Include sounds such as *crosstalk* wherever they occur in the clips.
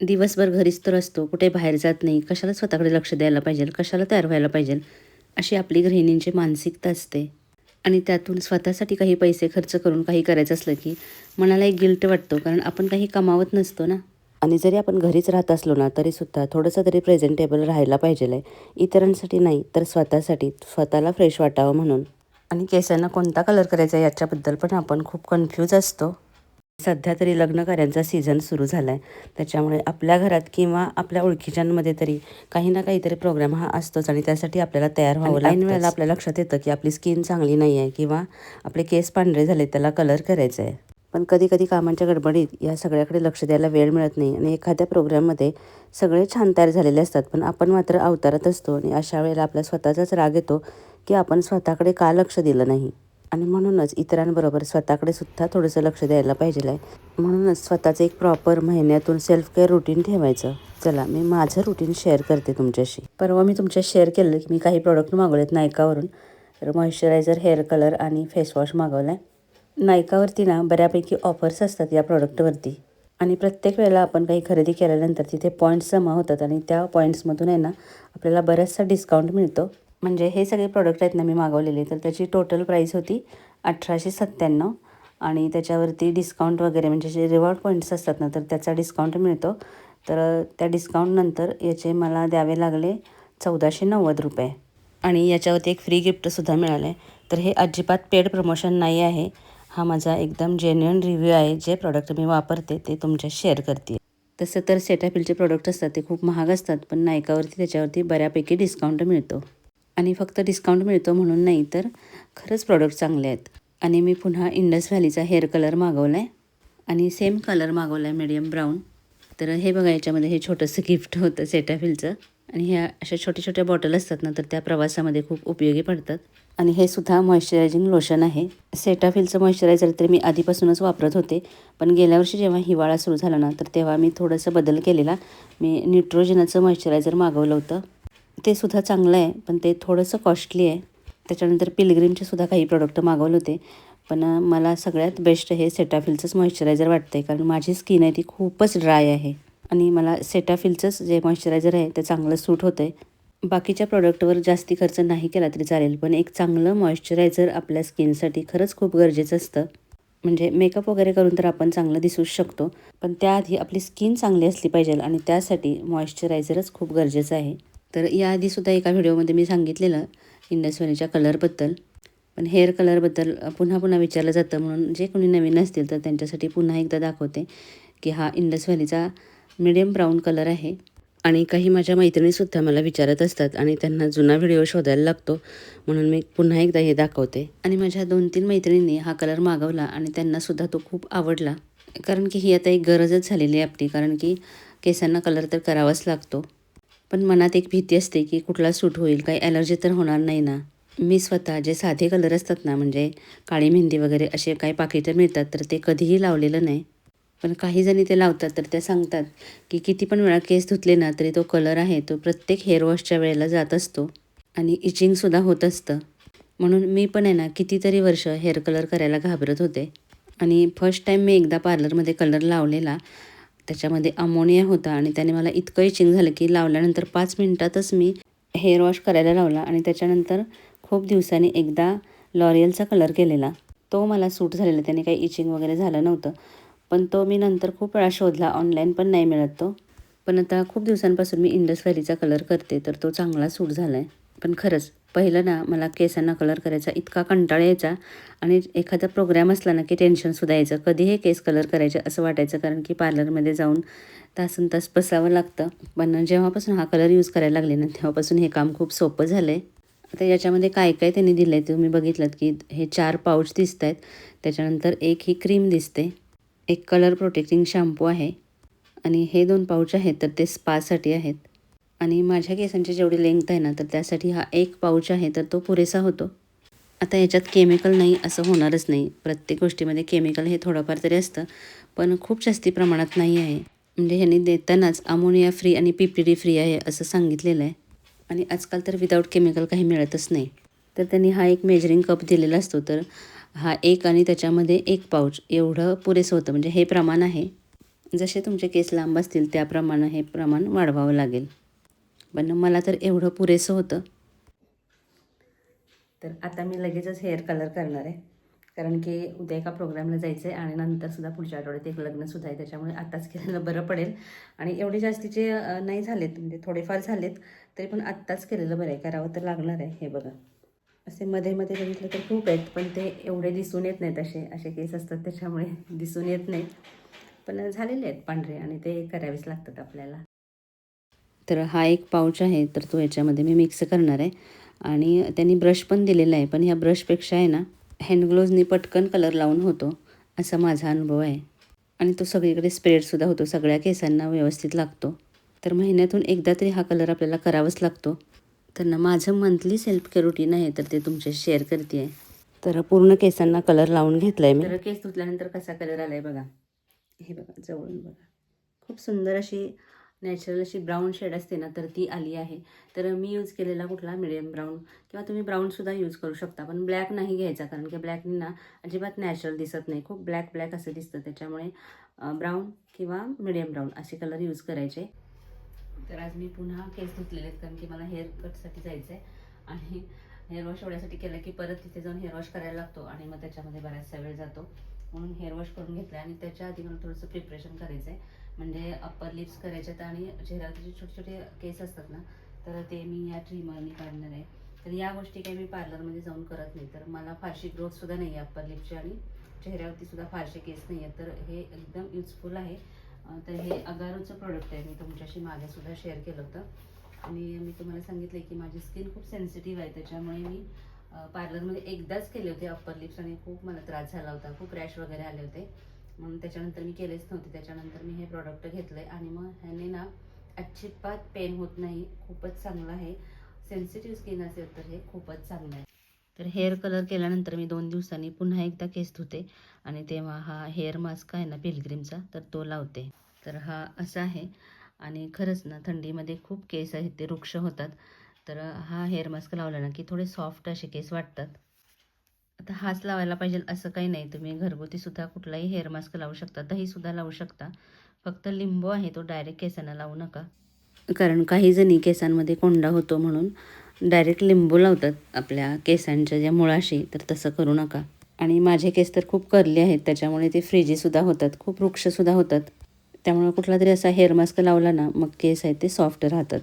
दिवसभर घरीच तर असतो कुठे बाहेर जात नाही कशाला स्वतःकडे लक्ष द्यायला पाहिजे कशाला तयार व्हायला पाहिजे अशी आपली गृहिणींची मानसिकता असते. आणि त्यातून स्वतःसाठी काही पैसे खर्च करून काही करायचं असलं की मनाला एक गिल्ट वाटतो कारण आपण काही कमावत नसतो ना. आणि जरी आपण घरीच राहत असलो ना तरीसुद्धा थोडंसं तरी प्रेझेंटेबल राहायला पाहिजे आहे इतरांसाठी नाही तर स्वतःसाठी स्वतःला फ्रेश वाटावं म्हणून. आणि केसांना कोणता कलर करायचा याच्याबद्दल पण आपण खूप कन्फ्यूज असतो. सध्या तरी लग्न कार्यांचा सीझन सुरू झाला आहे त्याच्यामुळे आपल्या घरात किंवा आपल्या ओळखीच्यांमध्ये तरी काही ना काहीतरी प्रोग्राम हा असतोच आणि त्यासाठी आपल्याला तयार व्हावं ऐन वेळेला आपल्या लक्षात येतं की आपली स्किन चांगली नाही आहे किंवा आपले केस पांढरे झाले त्याला कलर करायचा आहे पण कधी कधी कामांच्या गडबडीत या सगळ्याकडे लक्ष द्यायला वेळ मिळत नाही आणि एखाद्या प्रोग्राममध्ये सगळे छान तयार झालेले असतात पण आपण मात्र अवतारात असतो आणि अशा वेळेला आपला स्वतःचाच राग येतो की आपण स्वतःकडे का लक्ष दिलं नाही? आणि म्हणूनच इतरांबरोबर स्वतःकडे सुद्धा थोडंसं लक्ष द्यायला पाहिजे आहे. म्हणूनच स्वतःचं एक प्रॉपर महिन्यातून सेल्फ केअर रुटीन ठेवायचं. चला मी माझं रुटीन शेअर करते तुमच्याशी. परवा मी तुमच्या शेअर केलं की मी काही प्रोडक्ट मागवलेत नायकावरून. तर मॉइश्चरायझर हेअर कलर आणि फेसवॉश मागवला आहे नायकावरती ना बऱ्यापैकी ऑफर्स असतात या प्रॉडक्टवरती आणि प्रत्येक वेळेला आपण काही खरेदी केल्यानंतर तिथे पॉईंट्स जमा होतात आणि त्या पॉईंट्समधून आहे ना आपल्याला बराचसा डिस्काउंट मिळतो. म्हणजे हे सगळे प्रोडक्ट आहेत ना मी मागवलेले. तर त्याची टोटल प्राईस होती अठराशे सत्त्याण्णव आणि त्याच्यावरती डिस्काउंट वगैरे म्हणजे जे रिवॉर्ड पॉईंट्स असतात ना तर त्याचा डिस्काउंट मिळतो. तर त्या डिस्काउंटनंतर याचे मला द्यावे लागले चौदाशे नव्वद रुपये. आणि याच्यावरती एक फ्री गिफ्टसुद्धा मिळालं आहे तर हे अजिबात पेड प्रमोशन नाही आहे. हा माझा एकदम जेन्युअन रिव्ह्यू आहे. जे प्रॉडक्ट मी वापरते ते तुमच्या शेअर करते. तसं तर सेटाफिलचे प्रोडक्ट असतात ते खूप महाग असतात पण नायकावरती त्याच्यावरती बऱ्यापैकी डिस्काउंट मिळतो. आणि फक्त डिस्काउंट मिळतो म्हणून नाही तर खरंच प्रॉडक्ट चांगले आहेत. आणि मी पुन्हा इंडस व्हॅलीचा हेअर कलर मागवला आहे आणि सेम कलर मागवला आहे मीडियम ब्राऊन तर हे बघा याच्यामध्ये हे छोटंसं गिफ्ट होतं सेटाफिलचं आणि ह्या अशा छोट्या छोट्या बॉटल असतात ना तर त्या प्रवासामध्ये खूप उपयोगी पडतात. आणि हे सुद्धा मॉइश्चरायझिंग लोशन आहे. सेटाफिलचं मॉइश्चरायझर तर मी आधीपासूनच वापरत होते. पण गेल्या वर्षी जेव्हा हिवाळा सुरू झाला ना तर तेव्हा मी थोडंसं बदल केलेला. मी निट्रोजनाचं मॉइश्चरायझर मागवलं होतं. ते सुद्धा चांगलं आहे पण ते थोडंसं कॉस्टली आहे. त्याच्यानंतर पिलग्रीमचे सुद्धा काही प्रोडक्ट मागवले होते. पण मला सगळ्यात बेस्ट हे सेटाफिलचंच मॉइश्चरायझर वाटतं आहे कारण माझी स्किन आहे ती खूपच ड्राय आहे. आणि मला सेटाफिलचंच जे मॉइश्चरायझर आहे ते चांगलं सूट होतं आहे बाकीच्या प्रॉडक्टवर जास्ती खर्च नाही केला तरी चालेल पण एक चांगलं मॉइश्चरायझर आपल्या स्किनसाठी खरंच खूप गरजेचं असतं. म्हणजे मेकअप वगैरे करून तर आपण चांगलं दिसूच शकतो पण त्याआधी आपली स्किन चांगली असली पाहिजे आणि त्यासाठी मॉइश्चरायझरच खूप गरजेचं आहे. तर याआधीसुद्धा एका व्हिडिओमध्ये मी सांगितलेलं इंडसवॅलीच्या कलरबद्दल. पण हेअर कलरबद्दल पुन्हा पुन्हा विचारलं जातं म्हणून जे कोणी नवीन असतील तर त्यांच्यासाठी पुन्हा एकदा दाखवते की हा इंडस व्हॅलीचा मिडियम ब्राऊन कलर आहे. आणि काही माझ्या मैत्रिणीसुद्धा मला विचारत असतात आणि त्यांना जुना व्हिडिओ शोधायला लागतो म्हणून मी पुन्हा एकदा हे दाखवते. आणि माझ्या दोन तीन मैत्रिणींनी हा कलर मागवला आणि त्यांनासुद्धा तो खूप आवडला. कारण की ही आता एक गरजच झालेली आहे आपली कारण की केसांना कलर तर करावाच लागतो. पण मनात एक भीती असते की कुठला सूट होईल काही ॲलर्जी तर होणार नाही ना. मी स्वतः जे साधे कलर असतात ना म्हणजे काळी मेहंदी वगैरे असे काही पाकिटं मिळतात तर ते कधीही लावलेलं नाही. पण काही जणी ते लावतात तर त्या सांगतात की किती पण वेळा केस धुतले ना तरी तो कलर आहे तो प्रत्येक हेअर वॉशच्या वेळेला जात असतो. आणि इचिंगसुद्धा होत असतं. म्हणून मी पण आहे ना कितीतरी वर्ष हेअर कलर करायला घाबरत होते. आणि फर्स्ट टाईम मी एकदा पार्लरमध्ये कलर लावलेला त्याच्यामध्ये अमोनिया होता आणि त्याने मला इतकं इचिंग झालं की लावल्यानंतर पाच मिनटातच मी हेअर वॉश करायला लावला आणि त्याच्यानंतर खूप दिवसांनी एकदा लॉरियलचा कलर केलेला. तो मला सूट झालेला त्याने काही इचिंग वगैरे झालं नव्हतं. पण तो मी नंतर खूप वेळा शोधला ऑनलाईन पण नाही मिळत तो. पण आता खूप दिवसांपासून मी इंडस व्हॅलीचा कलर करते तर तो चांगला सूट झाला आहे पण खरंच पहिलं ना मला केसांना कलर करायचा इतका कंटाळा यायचा. आणि एखादा प्रोग्राम असला ना की टेन्शनसुद्धा यायचं. कधी हे केस कलर करायचे असं वाटायचं कारण की पार्लरमध्ये जाऊन तासन तास बसावं लागतं. पण जेव्हापासून हा कलर यूज करायला लागले ना तेव्हापासून हे काम खूप सोपं झालं आहे आता याच्यामध्ये काय काय त्यांनी दिलं आहे तुम्ही बघितलं की हे चार पाऊच दिसत आहेत त्याच्यानंतर एक ही क्रीम दिसते. एक कलर प्रोटेक्टिंग शॅम्पू आहे. आणि हे दोन पाऊच आहेत तर ते स्पासाठी आहेत. आणि माझ्या केसांची जेवढी लेंथ आहे ना तर त्यासाठी हा एक पाऊच आहे तर तो पुरेसा होतो. आता याच्यात केमिकल नाही असं होणारच नाही. प्रत्येक गोष्टीमध्ये केमिकल हे थोडंफार तरी असतं पण खूप जास्ती प्रमाणात नाही आहे. म्हणजे ह्यांनी देतानाच अमोनिया फ्री आणि पी पी डी फ्री आहे असं सांगितलेलं आहे. आणि आजकाल तर विदाऊट केमिकल काही मिळतच नाही. तर त्यांनी हा एक मेजरिंग कप दिलेला असतो तर हा एक आणि त्याच्यामध्ये एक पाऊच एवढं पुरेसं होतं. म्हणजे हे प्रमाण आहे. जसे तुमचे केस लांब असतील त्याप्रमाणे हे प्रमाण वाढवावं लागेल. पण मला तर एवढं पुरेसं होतं. तर आता मी लगेचच हेअर कलर करणार आहे. कारण की उद्या एका प्रोग्रामला जायचं आहे आणि नंतरसुद्धा पुढच्या आठवड्यात एक लग्नसुद्धा आहे त्याच्यामुळे आत्ताच केलेलं बरं पडेल. आणि एवढे जास्तीचे नाही झालेत म्हणजे थोडेफार झालेत तरी पण आत्ताच केलेलं बरं आहे. करावं तर लागणार आहे हे बघा. असे मध्ये मध्ये बघितलं तर खूप आहेत पण ते एवढे दिसून येत नाहीत असे असे केस असतात त्याच्यामुळे *laughs* दिसून येत नाहीत. पण झालेले आहेत पांढरे आणि ते करावेच लागतात आपल्याला. तर हा एक पाऊच आहे तर तो याच्यामध्ये मी मिक्स करणार आहे. आणि त्यांनी ब्रश पण दिलेला आहे पण ह्या ब्रशपेक्षा आहे ना हँडग्लोजनी पटकन कलर लावून होतो असा माझा अनुभव आहे. आणि तो सगळीकडे स्प्रेडसुद्धा होतो सगळ्या केसांना व्यवस्थित लागतो. तर महिन्यातून एकदा तरी हा कलर आपल्याला करावाच लागतो. तर ना माझं मंथली सेल्फ केअर रुटीन आहे तर ते तुमच्याशी शेअर करते आहे तर पूर्ण केसांना कलर लावून घेतला आहे मी. तर केस धुतल्यानंतर कसा कलर आला आहे बघा. हे बघा जवळून बघा. खूप सुंदर अशी नॅचरल अशी ब्राऊन शेड असते ना तर ती आली आहे. तर मी यूज केलेला कुठला? मिडियम ब्राऊन किंवा तुम्ही ब्राऊनसुद्धा यूज करू शकता पण ब्लॅक नाही घ्यायचा कारण की ब्लॅकनी ना अजिबात नॅचरल दिसत नाही. खूप ब्लॅक ब्लॅक असं दिसतं. त्याच्यामुळे ब्राऊन किंवा मिडियम ब्राऊन असे कलर यूज करायचे. तर आज मी पुन्हा केस धुतलेले आहेत कारण की मला हेअर कटसाठी जायचं आहे आणि हेअर वॉश एवढ्यासाठी केलं की परत तिथे जाऊन हेअर वॉश करायला लागतो आणि मग त्याच्यामध्ये बराचसा वेळ जातो. म्हणून हेअर वॉश करून घेतलं आणि त्याच्या आधी मला थोडंसं प्रिपरेशन करायचं आहे म्हणजे अप्पर लिप्स करायच्यात आणि चेहऱ्यावरती जे छोटे छोटे केस असतात ना तर ते मी या ट्रिमरनी काढणार आहे. तर या गोष्टी काही मी पार्लरमध्ये जाऊन करत नाही. तर मला फारशी ग्रोथसुद्धा नाही आहे अप्पर लिपची आणि चेहऱ्यावरती सुद्धा फारसे केस नाही आहेत. तर हे एकदम युजफुल आहे. तर हे अगारूचं प्रोडक्ट आहे. मी तुमच्याशी मागेसुद्धा शेअर केलं होतं. आणि मी तुम्हाला सांगितलं की माझी स्किन खूप सेन्सिटिव्ह आहे. त्याच्यामुळे मी पार्लरमध्ये एकदाच केले होते अप्पर लिप्स आणि खूप मला त्रास झाला होता. खूप रॅश वगैरे आले होते. म्हणून त्याच्यानंतर मी केलेच नव्हते. त्याच्यानंतर मी हे प्रॉडक्ट घेतलं आहे आणि मग ह्याने ना अजिबात पेन होत नाही. खूपच चांगलं आहे. सेन्सिटिव्ह स्किन असेल तर हे खूपच चांगलं आहे. तर हेअर कलर केल्यानंतर मी दोन दिवसांनी पुन्हा एकदा केस धुते आणि तेव्हा हा हेअर मास्क आहे ना पिलग्रीमचा तर तो लावते. तर हा असा आहे आणि खरंच ना थंडीमध्ये खूप केस आहेत ते वृक्ष होतात. तर हा हेअर मास्क लावला ना की थोडे सॉफ्ट असे केस वाटतात. आता हाच लावायला पाहिजे असं काही नाही. तुम्ही घरगुतीसुद्धा कुठलाही हेअर मास्क लावू शकता. दहीसुद्धा लावू शकता. फक्त लिंबू आहे तो डायरेक्ट केसांना लावू नका. कारण काही जणी केसांमध्ये कोंडा होतो म्हणून डायरेक्ट लिंबू लावतात आपल्या केसांच्या ज्या मुळाशी तर तसं करू नका. आणि माझे केस तर खूप करले आहेत त्याच्यामुळे ते फ्रीजीसुद्धा होतात. खूप वृक्षसुद्धा होतात. त्यामुळे कुठला तरी असा हेअर मास्क लावला ना मग केस आहेत ते सॉफ्ट राहतात.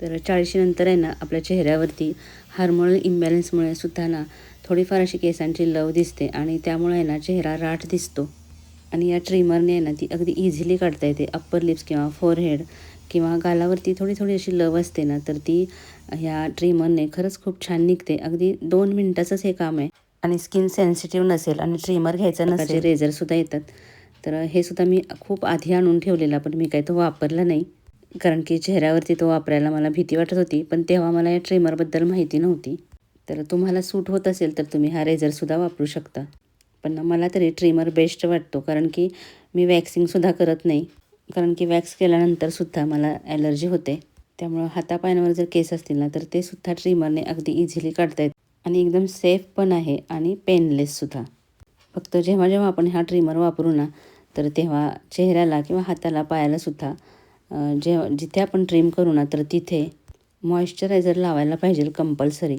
तर चाळीशीनंतर आहे ना आपल्या चेहऱ्यावरती हार्मोनल इम्बॅलन्समुळे सुद्धा ना थोडीफार अशी केसांची लव दिसते आणि त्यामुळे आहे ना चेहरा राठ दिसतो. आणि या ट्रिमरने आहे ना ती अगदी इझिली काढता येते. अप्पर लिप्स किंवा फोरहेड किंवा गालावरती थोडी थोडी अशी लव असते ना तर ती ह्या ट्रिमरने खरंच खूप छान निघते. अगदी दोन मिनटाचंच हे काम आहे. आणि स्किन सेन्सिटिव्ह नसेल आणि ट्रिमर घ्यायचं नसेल. रेझरसुद्धा येतात. तर हे सुद्धा मी खूप आधी आणून ठेवलेला पण मी काही तो वापरला नाही. कारण की चेहऱ्यावरती तो वापरायला मला भीती वाटत होती पण तेव्हा मला या ट्रिमरबद्दल माहिती नव्हती. तर तुम्हाला सूट होत असेल तर तुम्ही हा रेझरसुद्धा वापरू शकता. पण मला तरी ट्रिमर बेस्ट वाटतो कारण की मी वॅक्सिंगसुद्धा करत नाही. कारण की वॅक्स केल्यानंतरसुद्धा मला ॲलर्जी होते. त्यामुळं हातापायांवर जर केस असतील ना तर ते सुद्धा ट्रिमरने अगदी इझिली काढता येत आणि एकदम सेफ पण आहे आणि पेनलेससुद्धा फक्त जेव्हा जेव्हा आपण हा ट्रिमर वापरू ना तर तेव्हा चेहऱ्याला किंवा हाताला पायाला सुद्धा जे जिथे आपण ट्रिम करू ना तर तिथे मॉइश्चरायझर लावायला पाहिजे कंपल्सरी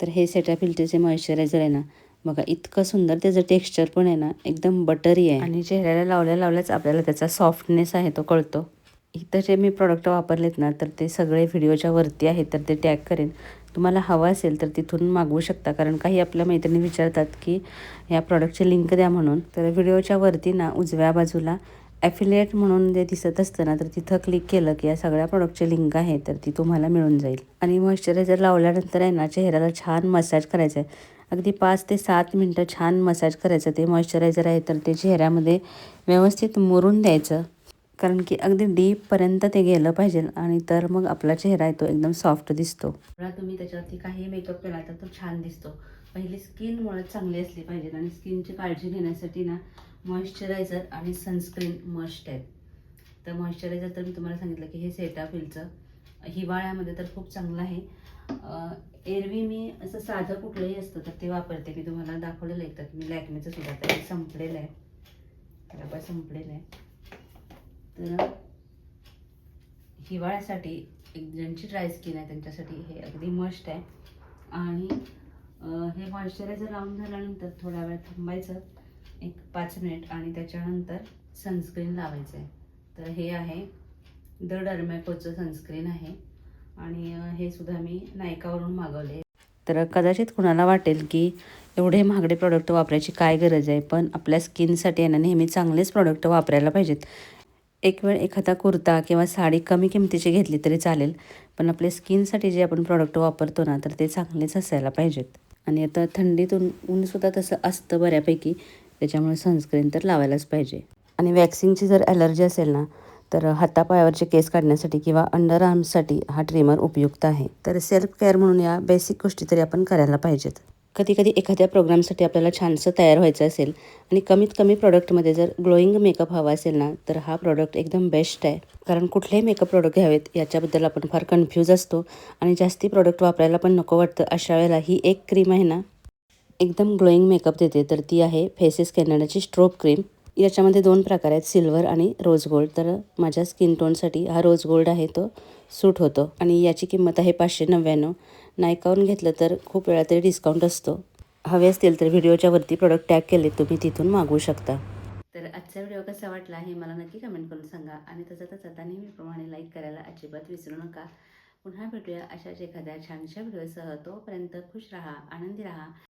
तर हे सेटाफिल्टरचे मॉइश्चरायझर आहे ना बघा इतकं सुंदर त्याचं टेक्स्चर पण आहे ना एकदम बटरी आहे. आणि चेहऱ्याला लावल्या लावल्याच आपल्याला त्याचा सॉफ्टनेस आहे तो कळतो. इथं जे मी प्रॉडक्ट वापरलेत ना तर ते सगळे व्हिडिओच्या वरती आहेत तर ते टॅग करेन. तुम्हाला हवं असेल तर तिथून मागवू शकता कारण काही आपल्या मैत्रिणी विचारतात की या प्रॉडक्टची लिंक द्या म्हणून. तर व्हिडिओच्या वरती ना उजव्या बाजूला ॲफिलिएट म्हणून जे दिसत असतं ना तर तिथं क्लिक केलं की या सगळ्या प्रॉडक्टची लिंक आहे तर ती तुम्हाला मिळून जाईल. आणि मॉइश्चरायझर लावल्यानंतर आहे ना चेहऱ्याला छान मसाज करायचा आहे अगदी पाच ते सात मिनटं छान मसाज करायचं. ते मॉइश्चरायझर आहे तर ते चेहऱ्यामध्ये व्यवस्थित मुरून द्यायचं. कारण की अगदी डीपपर्यंत ते गेलं पाहिजे आणि तर मग आपला चेहरा आहे तो एकदम सॉफ्ट दिसतो. तुम्ही त्याच्यावरती काही मेकअप केला तर तो छान दिसतो. पहिली स्किन मुळात चांगली असली पाहिजे आणि स्किनची काळजी घेण्यासाठी ना मॉइश्चरायझर आणि सनस्क्रीन मस्ट आहेत. तर मॉइश्चरायझर तर मी तुम्हाला सांगितलं की हे सेटाफिलचं हिवाळ्यामध्ये तर खूप चांगलं आहे. एरवी मी असं साधं कुठलंही असतं तर ते वापरते. मी तुम्हाला दाखवलेलं आहे तर मी लॅकमेचं सुद्धा तर हे संपलेलं आहे. बरोबर संपलेलं आहे. तर हिवाळ्यासाठी एक ज्यांची ड्राय स्किन आहे त्यांच्यासाठी हे अगदी मस्ट आहे. आणि हे मॉइश्चरायझर लावून झाल्यानंतर थोडा वेळ थांबायचं. एक पाच मिनिट आणि त्याच्यानंतर सनस्क्रीन लावायचं आहे तर हे आहे द डर्मॅकोचं सनस्क्रीन आहे. आणि हे सुद्धा मी नायकावरून मागवले. तर कदाचित कुणाला वाटेल की एवढे महागडे प्रॉडक्ट वापरायची काय गरज आहे पण आपल्या स्किनसाठी आहे ना नेहमी चांगलेच प्रॉडक्ट वापरायला पाहिजेत. एक वेळ एखादा कुर्ता किंवा साडी कमी किमतीची घेतली तरी चालेल पण आपल्या स्किनसाठी जे आपण प्रॉडक्ट वापरतो ना तर ते चांगलेच असायला पाहिजेत. आणि आता थंडीतून ऊनसुद्धा तसं असतं बऱ्यापैकी त्याच्यामुळे सनस्क्रीन तर लावायलाच पाहिजे. आणि वॅक्सिंगची जर ॲलर्जी असेल ना तर हातापायावरचे केस काढण्यासाठी किंवा अंडर आर्म्ससाठी हा ट्रिमर उपयुक्त आहे. तर सेल्फ केअर म्हणून या बेसिक गोष्टी तरी आपण करायला पाहिजेत. कधी कधी एखाद्या प्रोग्रामसाठी आपल्याला छानसं तयार व्हायचं असेल आणि कमीत कमी प्रॉडक्टमध्ये जर ग्लोईंग मेकअप हवा असेल ना तर हा प्रॉडक्ट एकदम बेस्ट आहे. कारण कुठलेही मेकअप प्रोडक्ट घ्यावेत याच्याबद्दल आपण फार कन्फ्यूज असतो. आणि जास्ती प्रॉडक्ट वापरायला पण नको वाटतं अशा वेळेला ही एक क्रीम आहे ना एकदम ग्लोईंग मेकअप देते तर ती आहे फेसेस कॅनडाची स्ट्रोप क्रीम. याच्यामध्ये दोन प्रकार आहेत सिल्वर आणि रोज गोल्ड. तर माझ्या स्किन टोनसाठी हा रोज गोल्ड आहे तो सूट होतो. आणि याची किंमत आहे पाचशे नव्याण्णव. नायकावून घेतलं तर खूप वेळा तरी डिस्काउंट असतो. हवे असतील तर व्हिडिओच्या वरती प्रोडक्ट टॅग केले तुम्ही तिथून मागवू शकता. तर आजचा व्हिडिओ कसा वाटला हे मला नक्की कमेंट करून सांगा. आणि तसंच आता नेहमीप्रमाणे लाईक करायला अजिबात विसरू नका. पुन्हा भेटूया अशाच एखाद्या छानशा व्हिडिओसह. तोपर्यंत खुश राहा आनंदी राहा.